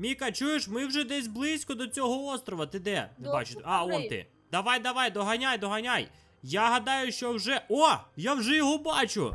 Міка, чуєш, ми вже десь близько до цього острова. Ти де? Не бачу. А, он ти. Давай, давай, доганяй, доганяй. Я гадаю, що вже. О! Я вже його бачу!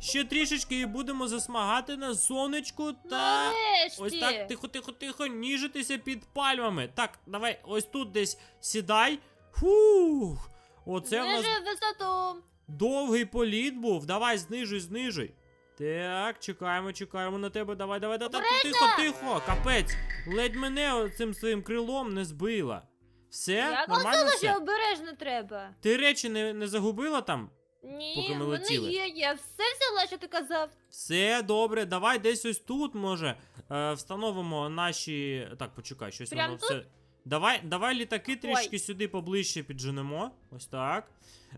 Ще трішечки і будемо засмагати на сонечку та. Нарешті. Ось так, тихо, тихо, тихо, ніжитися під пальмами. Так, давай, ось тут десь сідай. Фух. Оце в нас висоту. довгий політ був. Давай, знижуй, знижуй. Так, чекаємо, чекаємо на тебе. Давай, давай, давай. Так, тихо, тихо. Капець. Ледь мене цим своїм крилом не збила. Все? Я Нормально казала, все? що обережно треба. Ти речі не, не загубила там? Ні, Поки ми вони летіли. є, я все взяла, що ти казав. Все добре, давай десь ось тут, може, е, встановимо наші. Так, почекай, щось Прям воно тут? все. Давай, давай літаки трішки Ой. сюди поближче підженемо. Ось так.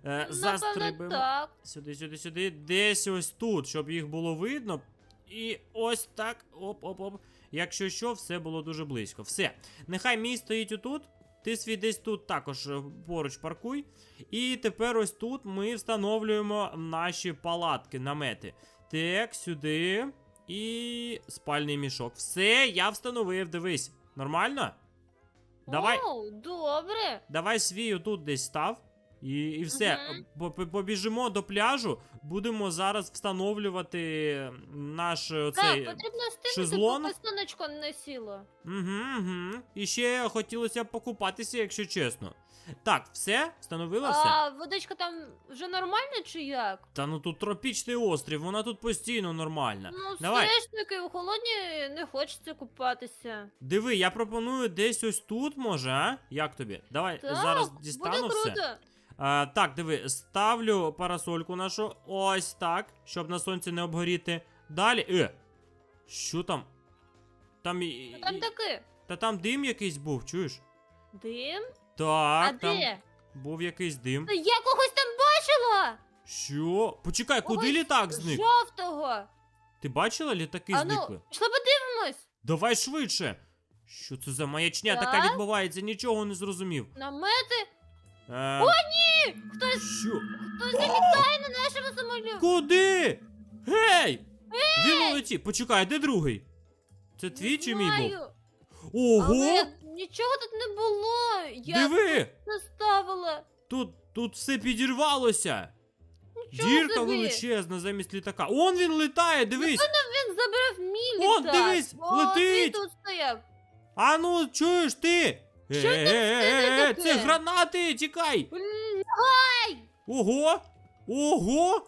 Е, застрибимо. так. Сюди, сюди, сюди. Десь ось тут, щоб їх було видно. І ось так. Оп-оп-оп. Якщо що, все було дуже близько. Все. Нехай мій стоїть отут. Ти свій десь тут також е, поруч паркуй. І тепер ось тут ми встановлюємо наші палатки, намети. Так, сюди. І спальний мішок. Все, я встановив, дивись. Нормально? Давай. О, добре. Давай свій отут десь став. І, і все, по- побіжимо до пляжу. Будемо зараз встановлювати наш е, Так, потрібно поки сонечко не сіло. Угу, угу. І ще хотілося б покупатися, якщо чесно. Так, все? Встановила все? А водичка там вже нормальна чи як? Та ну тут тропічний острів, вона тут постійно нормальна. Ну, Давай. все ж таки, у холодні не хочеться купатися. Диви, я пропоную десь ось тут, може, а? Як тобі? Давай Так, зараз буде круто. все. А, так, диви, ставлю парасольку нашу ось так, щоб на сонці не обгоріти. Далі. Е! Що там? Там і. Ну, Там таки. Та там дим якийсь був, чуєш? Дим? Так, а там де? був якийсь дим. Я когось там бачила! Що? Почекай, куди Когось літак зник? Жовтого! Ти бачила, літаки А ну, зникли? пішли подивимось! Давай швидше! Що це за маячня така Так? відбувається? Нічого не зрозумів. Намети! Е, О, ні! Хтось, Що? хтось залітає на нашому самоліті! Куди? Гей! Він улетів. Почекай, де другий? Це твій чи мій був? Ого! Але нічого тут не було! Я Диви! заставила! Тут, тут все підірвалося. Нічого Дірка собі. величезна замість літака. Он він літає, дивись! Він забрав мій О, літак! дивись, О, летить! Ти тут стояв! А ну, чуєш ти? Що це Е-е-е, таке? це гранати! Тікай! Лягай! Ого! Ого!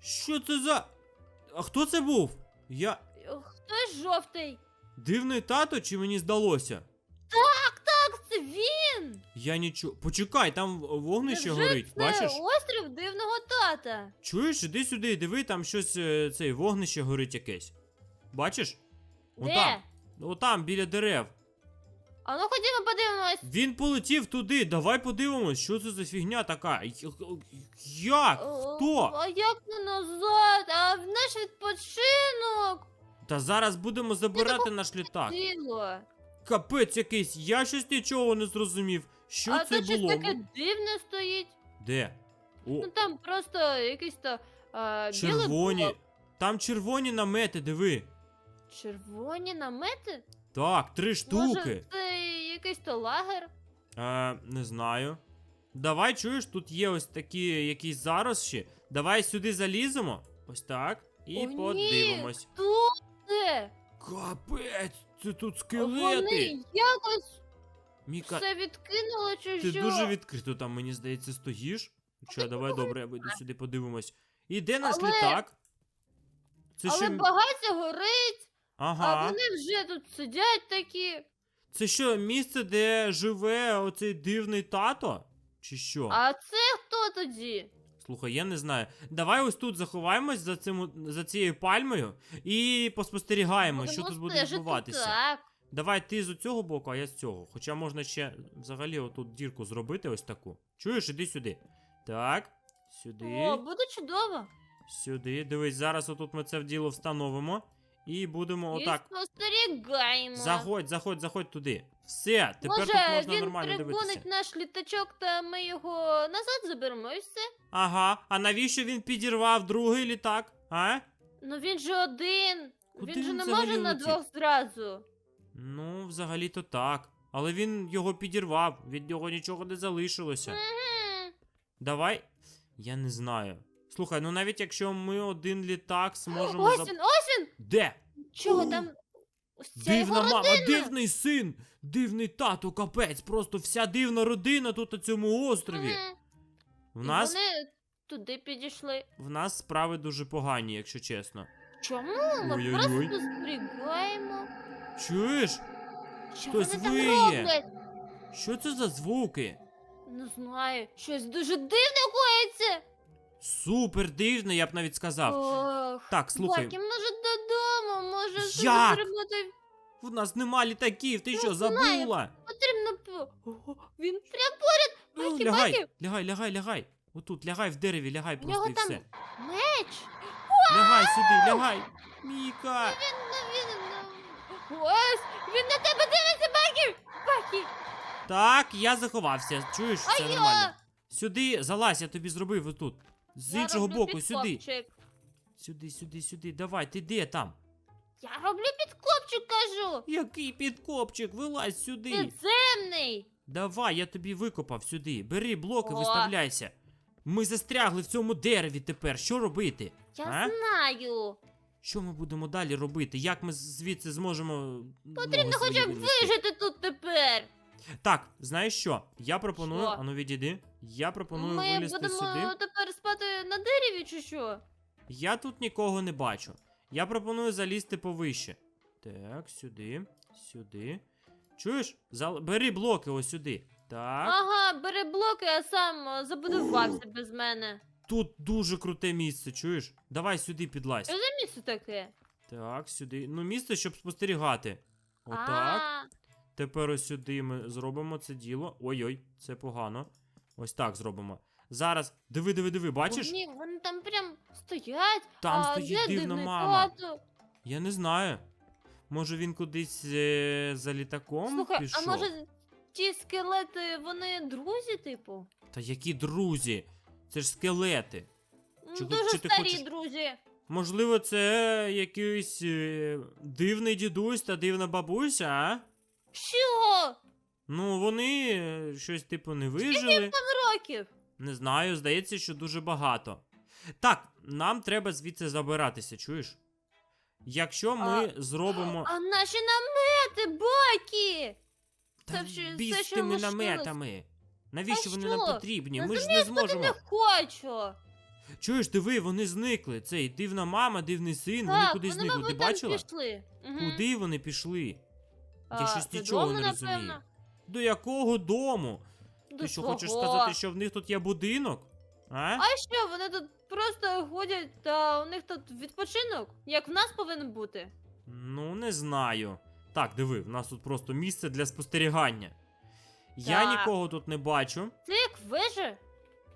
Що це за. А хто це був? Я. Хтось жовтий! Дивний тато, чи мені здалося? Так, це він! Я нічого. Почекай, там вогнище Невже горить, це бачиш? острів дивного тата. Чуєш, іди сюди, диви, там щось е, цей вогнище горить якесь. Бачиш? Де? Отам. Отам, біля дерев. А ну ходімо подивимось. Він полетів туди. Давай подивимось, що це за фігня така. Як? Хто? А як не назад? А в наш відпочинок? Та зараз будемо забирати наш літак. Капець якийсь, я щось нічого не зрозумів. Що а це тут щось було? таке дивне стоїть. Де? О, Ну там просто якийсь то а, червоні. Там червоні намети, диви. Червоні намети? Так, три штуки. Може, це якийсь то лагер? Е, не знаю. Давай, чуєш, тут є ось такі якісь заросші. Давай сюди заліземо. Ось так. І О, подивимось. Ні, хто це? Капець, це тут Вони скелети. якось Міка, все відкинуло чи ти що? дуже відкрито там, мені здається, стоїш. Що, давай, добре, я вийду сюди, подивимось. І де наш Але- літак? Це Але що? багаття горить, а Ага. вони вже тут сидять такі. Це що, місце, де живе оцей дивний тато? Чи що? А це хто тоді? Слухай, я не знаю. Давай ось тут заховаємось за цим за цією пальмою і поспостерігаємо, що тут буде стежити, відбуватися. Так. Давай ти з цього боку, а я з цього. Хоча можна ще взагалі отут дірку зробити ось таку. Чуєш, іди сюди. Так, сюди, О, буде чудово. сюди. Дивись, зараз отут ми це в діло встановимо. І будемо І отак. спостерігаємо. Заходь, заходь, заходь туди. Все, тепер Може, тут можна він нормально дивитися. наш літачок, та ми його назад заберемо і все. Ага, а навіщо він підірвав другий літак? А? Ну він же один. Куди він же він не взагалі може на летів? двох зразу. Ну, взагалі-то так. Але він його підірвав, від нього нічого не залишилося. Мгм. Давай. Я не знаю. Слухай, ну навіть якщо ми один літак зможемо Ось зап- він, ось він! Де? Чого там? Ось ця його Дивна мама, родина. дивний син, дивний тато, капець. Просто вся дивна родина тут на цьому острові. Мгм. В І нас, Вони туди підійшли. в нас справи дуже погані, якщо чесно. Чому? Ми Ой-ой-ой. просто спостерігаємо. Чуєш? Що Хтось вони там виє. роблять? Що це за звуки? Не знаю, щось дуже дивне коїться. Супер дивно, я б навіть сказав. Ох, Так, слухай, Бакі, може додому, може Як? перемотати. в нас нема літаків, ти що, знаю. забула? Потрібно п- О, Він прям поряд. Ну, Бакі, лягай, бакі. лягай, лягай, лягай. Отут, лягай в дереві, лягай У просто нього і там все. меч. Лягай сюди, лягай. Міка. Він, ну, він, ну, Ось, він на тебе дивиться, Бакі. Бакі. Так, я заховався. Чуєш, А все я? нормально. Сюди, залазь, я тобі зробив отут. З Я іншого роблю боку, сюди. підкопчик. Сюди, сюди, сюди. Давай, ти де там? Я роблю підкопчик, кажу. Який підкопчик, вилазь сюди. Підземний. Давай, я тобі викопав сюди. Бери блоки, О. виставляйся. Ми застрягли в цьому дереві тепер. Що робити? Я А? знаю. Що ми будемо далі робити? Як ми звідси зможемо. Потрібно ноги хоча б вижити тут тепер. Так, знаєш що? Я пропоную. Що? Ану відійди. Я пропоную Ми вилізти будемо сюди. тепер спати на дереві чи що? Я тут нікого не бачу. Я пропоную залізти повище. Так, сюди, сюди. Чуєш? Зал... Бери блоки ось сюди. Так. Ага, бери блоки, а сам забудувався без мене. Тут дуже круте місце, чуєш? Давай сюди підлазь. Що за місце таке? Так, сюди. Ну, місце, щоб спостерігати. Отак. А, Тепер ось сюди ми зробимо це діло. Ой-ой, це погано. Ось так зробимо. Зараз. Диви, диви, диви, бачиш? Вони, вони там прям стоять. Там а стоїть де дивна мама. тато? Я не знаю. Може він кудись е, за літаком Слухай, пішов? а може ті скелети, вони друзі, типу? Та які друзі? Це ж скелети. Ну, Чи- Дуже чи ти старі хочеш- друзі. Можливо, це якийсь е, дивний дідусь та дивна бабуся, а? Що? Ну, вони е, щось типу не вижили. Років? Не знаю, здається, що дуже багато. Так, нам треба звідси забиратися, чуєш? Якщо ми зробимо. А наші намети, баки! Та це що- біс це тими лишилось? наметами. Навіщо А вони нам що? потрібні? Ми ж не спати зможемо. не хочу. Чуєш, диви, вони зникли. Цей дивна мама, дивний син, вони так, кудись вони, зникли. Ти мабуть, там бачила? пішли. Мгм. Куди вони пішли? А, Я щось додому, нічого не розумію. напевно. До якого дому? До Ти що свого. хочеш сказати, що в них тут є будинок? А? А що, вони тут просто ходять, та у них тут відпочинок, як в нас повинен бути. Ну, не знаю. Так, диви, в нас тут просто місце для спостерігання. Я Так. нікого тут не бачу. Це як вежа.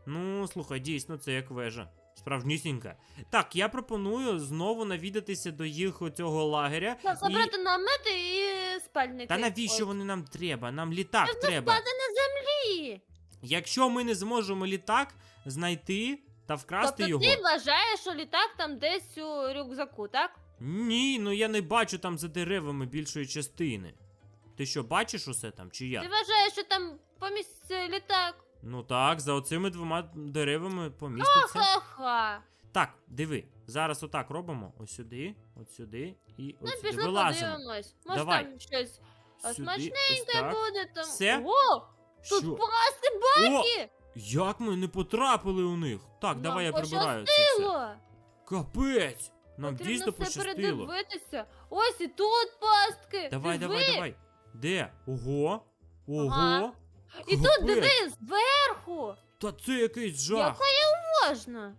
Ну, слухай, дійсно, це як вежа. Справжнісінька. Так, я пропоную знову навідатися до їх оцього лагеря. Та і... забрати намети і спальники. Та навіщо Ой. вони нам треба? Нам літак Щоб треба. спати на землі. Якщо ми не зможемо літак знайти та вкрасти тобто його. ти вважаєш, що літак там десь у рюкзаку, так? Ні, ну я не бачу там за деревами більшої частини. Ти що, бачиш усе там, чи я? Ти вважаєш, що там поміститься літак? Ну так, за оцими двома деревами поміститься. Ха-ха. Так, диви, зараз отак робимо. Ось сюди, от сюди і Ну, от сюди пішли вилазимо. подивимось. Може Давай. там щось Сюди, смачненьке ось так. буде там. Все? О! Тут Що? пасти О, баки! як ми не потрапили у них? Так, Нам давай я прибираю це все. Капець! Нам Потрібно дійсно все пощастило. передивитися. Ось і тут пастки. Давай, Диви. давай, давай. Де? Ого? Ого? Ага. І тут Капець. диви зверху. Та це якийсь жах. Яка можна.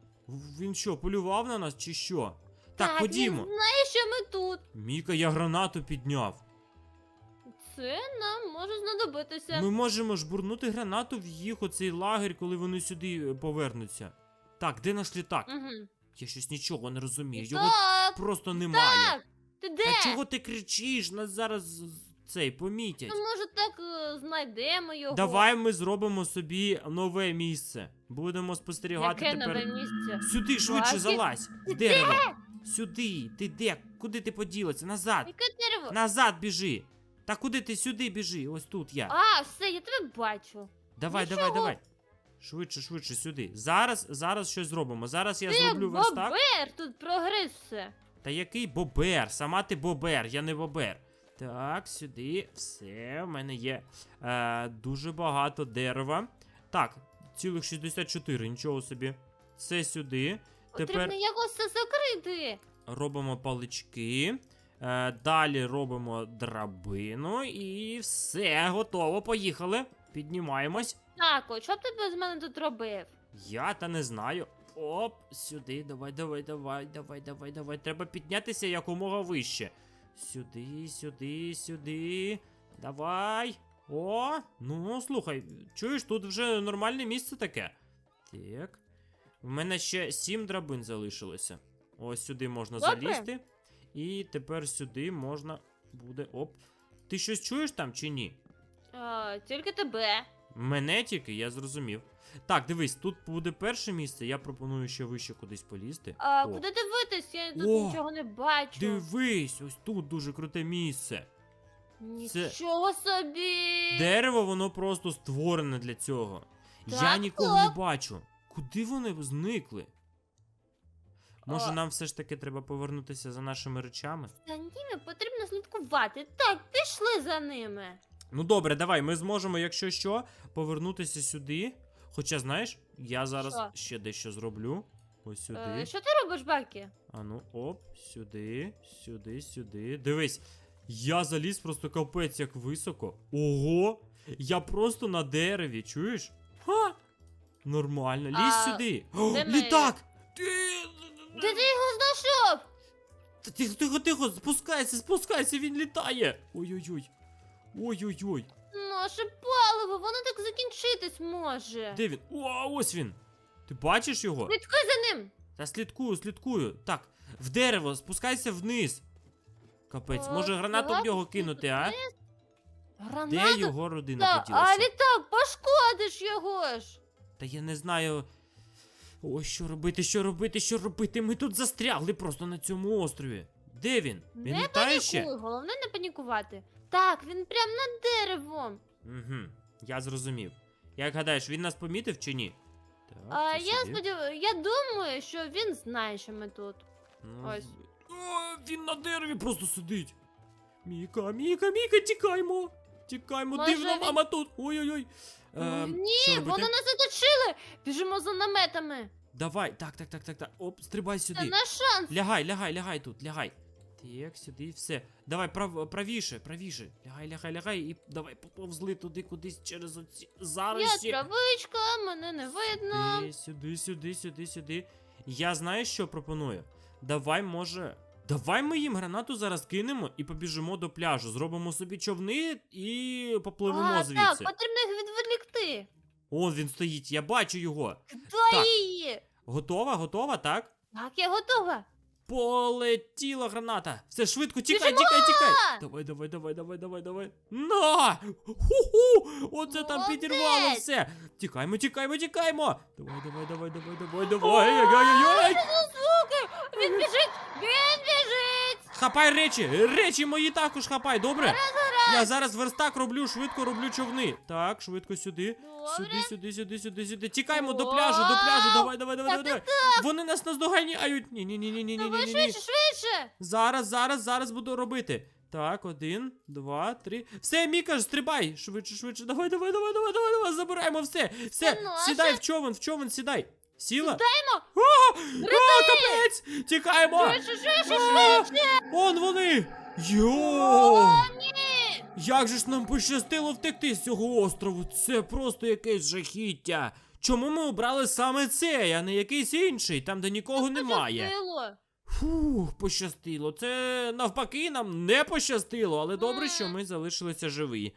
Він що, полював на нас чи що? Так, Він ходімо. знає, що ми тут. Міка, я гранату підняв. Це нам може знадобитися. Ми можемо жбурнути гранату в їх оцей лагерь, коли вони сюди е, повернуться. Так, де наш літак? Угу. Я щось нічого не розумію. Його Так, просто немає. так. Ти де? А чого ти кричиш? Нас зараз цей помітять. Ну, може, так е, знайдемо його. Давай ми зробимо собі нове місце. Будемо спостерігати Яке тепер. нове місце? Сюди швидше Бачиш? залазь. Ти дерево. Сюди. Ти де? Куди ти поділася? Назад. Яке дерево? Назад біжи. Та куди ти сюди біжи? Ось тут я. А, все, я тебе бачу. Давай, давай, нічого. давай. Швидше, швидше сюди. Зараз, зараз щось зробимо. Зараз я Ти зроблю верстак. бобер, тут прогрес все. Та який бобер? Сама ти бобер, я не бобер. Так, сюди, все, в мене є е, дуже багато дерева. Так, цілих 64, нічого собі. Це сюди. Тепер Потрібно якось це закрити. робимо палички. Е, далі робимо драбину і все, готово. Поїхали. Піднімаємось. Так, от, що б ти без мене тут робив? Я та не знаю. Оп, сюди, давай, давай, давай, давай, давай, давай. Треба піднятися якомога вище. Сюди, сюди, сюди. Давай. О, ну слухай, чуєш, тут вже нормальне місце таке. Так. У мене ще сім драбин залишилося. Ось сюди можна Добре. залізти. І тепер сюди можна буде. Оп. Ти щось чуєш там чи ні? А, тільки тебе. Мене тільки, я зрозумів. Так, дивись, тут буде перше місце, я пропоную ще вище кудись полізти. А О, куди дивитись? Я тут О, нічого не бачу. Дивись, ось тут дуже круте місце. Нічого собі. Дерево, воно просто створене для цього. я нікого так. не бачу. Куди вони зникли? Може, А. нам все ж таки треба повернутися за нашими речами? За ними потрібно слідкувати. Так, пішли за ними. Ну добре, давай, ми зможемо, якщо що, повернутися сюди. Хоча, знаєш, я зараз Що? ще дещо зроблю. Ось сюди. Е, що ти робиш, Бакі? А ну, оп, сюди, сюди, сюди. Дивись, я заліз просто капець як високо. Ого! Я просто на дереві, чуєш? Ха! Нормально, лізь А, сюди. О, де ми? літак! Ти... Де ти його знайшов? Та Тихо, тихо, тихо, спускайся, спускайся, він літає. Ой-ой-ой. Ой-ой-ой. Наше паливо, воно так закінчитись може. Де він? О, ось він. Ти бачиш його? Слідкуй за ним. Та слідкую, слідкую. Так, в дерево, спускайся вниз. Капець, О, може гранату в нього кинути, а? Гранату? Де його родина Та, а поділася? літак, пошкодиш його ж. Та я не знаю. Ой, що робити, що робити, що робити? Ми тут застрягли просто на цьому острові. Де він? Він не літає ще? панікуй, головне не панікувати. Так, він прям над деревом. Угу, я зрозумів. Як гадаєш, він нас помітив чи ні? Так, А я сподіваюся, я думаю, що він знає, що ми тут. Ну, ось. О, він на дереві просто сидить. Міка, Міка, Міка, тікаймо. Тікаймо, Може, дивна він- мама тут. Ой-ой-ой. Ой, Ем, Ні, робити? вони нас оточили. Біжимо за наметами. Давай, так, так, так, так, так. Оп, стрибай Це сюди. наш шанс. Лягай, лягай, лягай тут, лягай. Так, сюди, все. Давай, прав, правіше, правіше. Лягай, лягай, лягай і давай поповзли туди кудись через оці Я зарості. травичка, мене не видно. Сюди, сюди, сюди, сюди, сюди. Я знаю, що пропоную. Давай, може. Давай ми їм гранату зараз кинемо і побіжимо до пляжу. Зробимо собі човни і попливемо а, звідси. так, потрібно їх відволікти. Он він стоїть, я бачу його. Дай Так. її. Готова, готова, так? Так, я готова. Полетіла граната. Все, швидко, тікай, Біжимо! тікай, тікай. Давай, давай, давай, давай, давай, давай. На! Ху-ху! Оце там Молодець! підірвало все. Тікаймо, тікаємо, тікаємо. Давай, давай, давай, давай, давай, давай. Ай-яй-яй-яй. Звуки! Він біжить! Він біжить! Хапай речі, речі мої також хапай, добре? Я зараз верстак роблю, швидко роблю човни. Так, швидко сюди. Сюди, сюди, сюди, сюди, сюди. Тікаємо до пляжу, до пляжу. Давай, давай, давай, давай. Вони нас наздоганяють. Ні, ні, ні, ні, ні, ні, ні, ні. швидше, швидше! Зараз, зараз, зараз буду робити. Так, один, два, три. Все, Міка, стрибай! Швидше, швидше. Давай, давай, давай, давай, давай, давай, забираємо все. Все, наше. сідай в човен, в човен, сідай. Сіла? Сідаємо! О, о, капець! Тікаємо! Швидше, швидше, швидше! Он вони! Йо! О, ні! Як же ж нам пощастило втекти з цього острову? Це просто якесь жахіття. Чому ми обрали саме цей, а не якийсь інший, там де нікого немає? Пощастило. Фух, пощастило. Це навпаки нам не пощастило, але добре, що ми залишилися живі.